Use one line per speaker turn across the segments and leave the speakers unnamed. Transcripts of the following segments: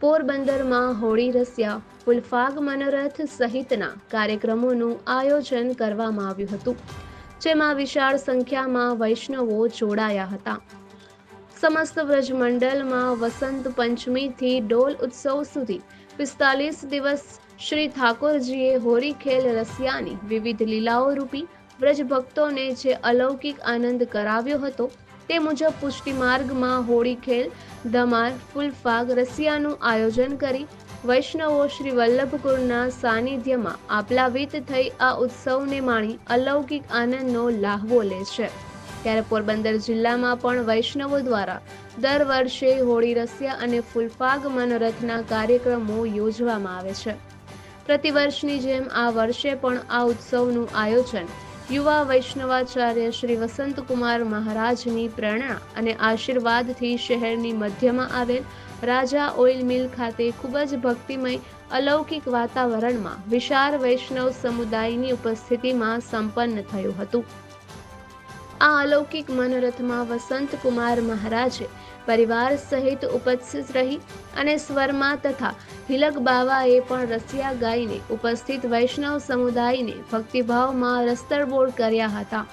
પોરબંદરમાં હોળી રસિયા, ફૂલફાગ મનોરથ સહિતના કાર્યક્રમોનું આયોજન કરવામાં આવ્યું હતું, જેમાં વિશાળ સંખ્યામાં વૈષ્ણવો જોડાયા હતા. સમસ્ત વ્રજમંડળમાં વસંત પંચમીથી ડોલ ઉત્સવ સુધી પિસ્તાલીસ દિવસ શ્રી ઠાકોરજીએ હોળી ખેલ રસિયાની વિવિધ લીલાઓ રૂપી વ્રજ ભક્તોને જે અલૌકિક આનંદ કરાવ્યો હતો, તે મુજબ પુષ્ટિ માર્ગમાં હોળી ખેલ ધમાર ફૂલફાગ, રસિયાનું આયોજન કરી વૈષ્ણવો શ્રી વલ્લભકુળના સાનિધ્યમાં આપલાવિત થઈ આ ઉત્સવને માણી અલૌકિક આનંદનો લાહવો લે છે. ત્યારે પોરબંદર જિલ્લામાં પણ વૈષ્ણવો દ્વારા દર વર્ષે હોળી, રસિયા અને ફૂલફાગ મનોરથના કાર્યક્રમો યોજવામાં આવે છે. પ્રતિવર્ષની જેમ આ વર્ષે પણ આ ઉત્સવનું આયોજન યુવા વૈષ્ણવાચાર્ય શ્રી વસંતકુમાર મહારાજની પ્રેરણા અને આશીર્વાદથી શહેરની મધ્યમાં આવેલ રાજા ઓઇલ મિલ ખાતે ખૂબ જ ભક્તિમય અલૌકિક વાતાવરણમાં વિશાળ વૈષ્ણવ સમુદાયની ઉપસ્થિતિમાં સંપન્ન થયું હતું. આ અલૌકિક મનોરથમાં વસંતકુમાર મહારાજે પરિવાર સહિત ઉપસ્થિત રહી અને સ્વરમાં તથા હિલક બાવાએ પણ રસિયા ગાઈને ઉપસ્થિત વૈષ્ણવ સમુદાયને ભક્તિભાવમાં રસ્તરબોળ કર્યા હતા.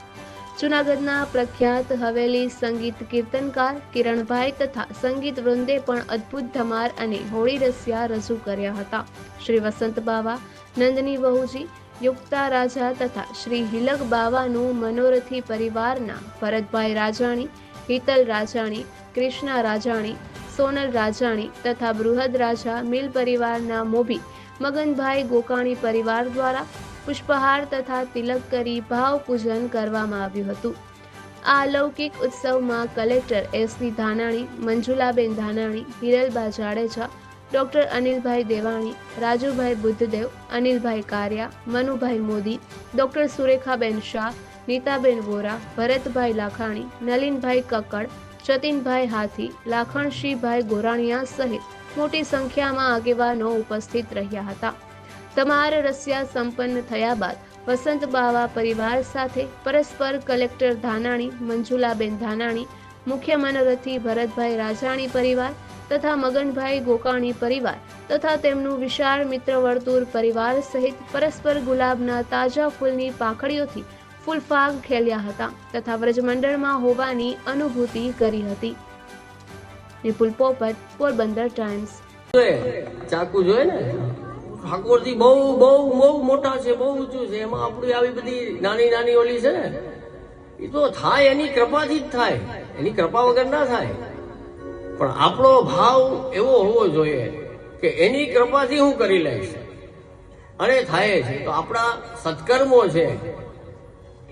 જૂનાગઢના પ્રખ્યાત હવેલી સંગીત કીર્તનકાર કિરણભાઈ તથા સંગીત વૃંદે પણ અદ્ભુત ધમાર અને હોળી રસિયા રજૂ કર્યા હતા. શ્રી વસંત બાવા, નંદની વહુજી, યુક્તા રાજા તથા શ્રી હિલક બાવાનું મનોરથી પરિવારના ભરતભાઈ રાજાણી હિતલ રાજાણી, કૃષ્ણા રાજાણી, સોનલ રાજાણી તથા બૃહદ રાજા મિલ પરિવારના મોભી, મગનભાઈ ગોકાણી પરિવાર દ્વારા પુષ્પહાર તથા તિલક કરી ભાવ પૂજન કરવામાં આવ્યું હતું. આ અલૌકિક ઉત્સવમાં કલેક્ટર એસવી ધાનાણી, મંજુલાબેન ધાનાણી, હિરલબા જાડેજા, ડોક્ટર અનિલભાઈ દેવાણી, રાજુભાઈ બુદ્ધદેવ, અનિલભાઈ કારિયા, મનુભાઈ મોદી, ડોક્ટર સુરેખાબેન શાહ નીતાબેન વોરા, ભરતભાઈ લાખાણી, નલિનભાઈ કક્કડ, જતીનભાઈ હાથી લાખણશીભાઈ ગોરાણીયા સહિત મોટી સંખ્યામાં આગેવાનો ઉપસ્થિત રહ્યા હતા. તમાર રસિયા સંપન્ન થયા બાદ વસંત બાવા પરિવાર સાથે પરસ્પર કલેક્ટર ધાનાણી, મંજુલાબેન ધાનાણી, મુખ્ય મનોરથી ભરતભાઈ રાજાણી પરિવાર તથા મગનભાઈ ગોકાણી પરિવાર તથા તેમનું વિશાળ મિત્ર વર્તુળ પરિવાર સહિત પરસ્પર ગુલાબના તાજા ફૂલની પાંખડીઓથી ફૂલફાગ ખેલ્યા હતા તથા વ્રજમંડળમાં હોવાની અનુભૂતિ કરી હતી. વિપુલ પોપટ, પોરબંદર ટાઈમ્સ.
ચાકુ જોઈએ ને? ઠાકોરજી બહુ બહુ બહુ મોટા છે, બહુ ઊંચું છે. એમાં આપણી આવી બધી નાની નાની ઓલી છે ને? એ તો થાય, એની કૃપાથી જ થાય. એની કૃપા વગર ના થાય. પણ આપણો ભાવ એવો હોવો જોઈએ કે એની કૃપાથી હું કરી લઈશ. અને થાય છે. તો આપણા સત્કર્મો છે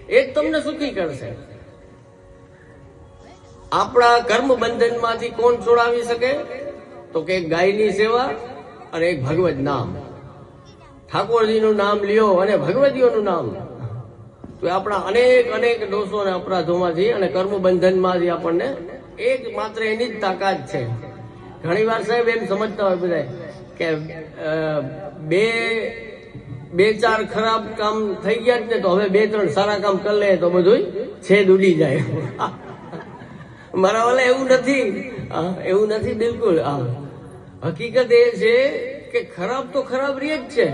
એ તમને સુખી કરશે. આપણા કર્મ બંધનમાંથી કોણ છોડાવી શકે? તો કે ગાયની સેવા અને એક ભગવત નામ. ઠાકોરજીનું નામ લ્યો અને ભગવતીઓનું નામ. તો આપણા અનેક અનેક દોષો અને અપરાધોમાંથી અને કર્મ બંધનમાંથી આપણને એક માત્ર એની જ તાકાત છે. ઘણી વાર સાહેબ એમ સમજતા હોય બધા કે બે બે ચાર ખરાબ કામ થઈ ગયા જ ને તો હવે બે ત્રણ સારા કામ કરી લે તો બધું છેદ ઉડી જાય. મારા વાલા એવું નથી. એવું નથી બિલકુલ. હકીકત એ છે કે ખરાબ તો ખરાબ રહી જ છે.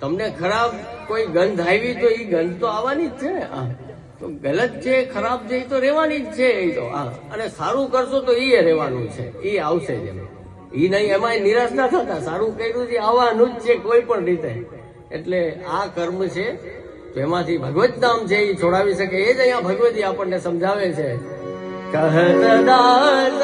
તમને ખરાબ કોઈ ગંધ આવી તો એ ગંધ તો આવવાની જ છે ને. તો ગલત છે, ખરાબ છે એ તો રહેવાની જ છે એ તો. હા. અને સારું કરશો તો એ રહેવાનું છે. એ આવશે જ એ નહીં એમાં નિરાશ ના થતા. સારું કર્યું છે, આવવાનું જ છે કોઈ પણ રીતે. એટલે આ કર્મ છે તો એમાંથી ભગવત નામ છે એ છોડાવી શકે. એ જ અહીંયા ભગવતી આપણને સમજાવે છે. કહત દાસ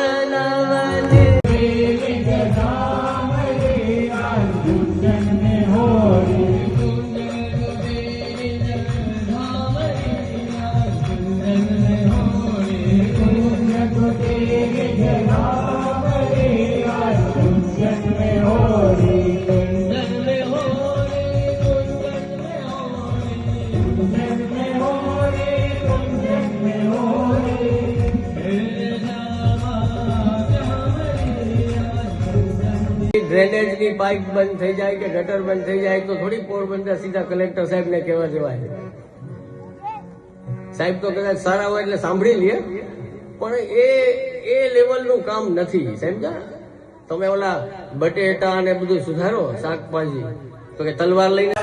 ડ્રેનેજની પાઇપ બંધ થઈ જાય કે ગટર બંધ થઈ જાય, તો થોડી પોરબંદર સીધા કલેક્ટર સાહેબને કહેવા જવાય સાહેબ તો કદાચ સારા હોય એટલે સાંભળી લે. પણ એ એ લેવલનું કામ નથી. સમજા તમે ઓલા બટેટા અને બધું સુધારો, શાકભાજી. તો કે તલવાર લઈને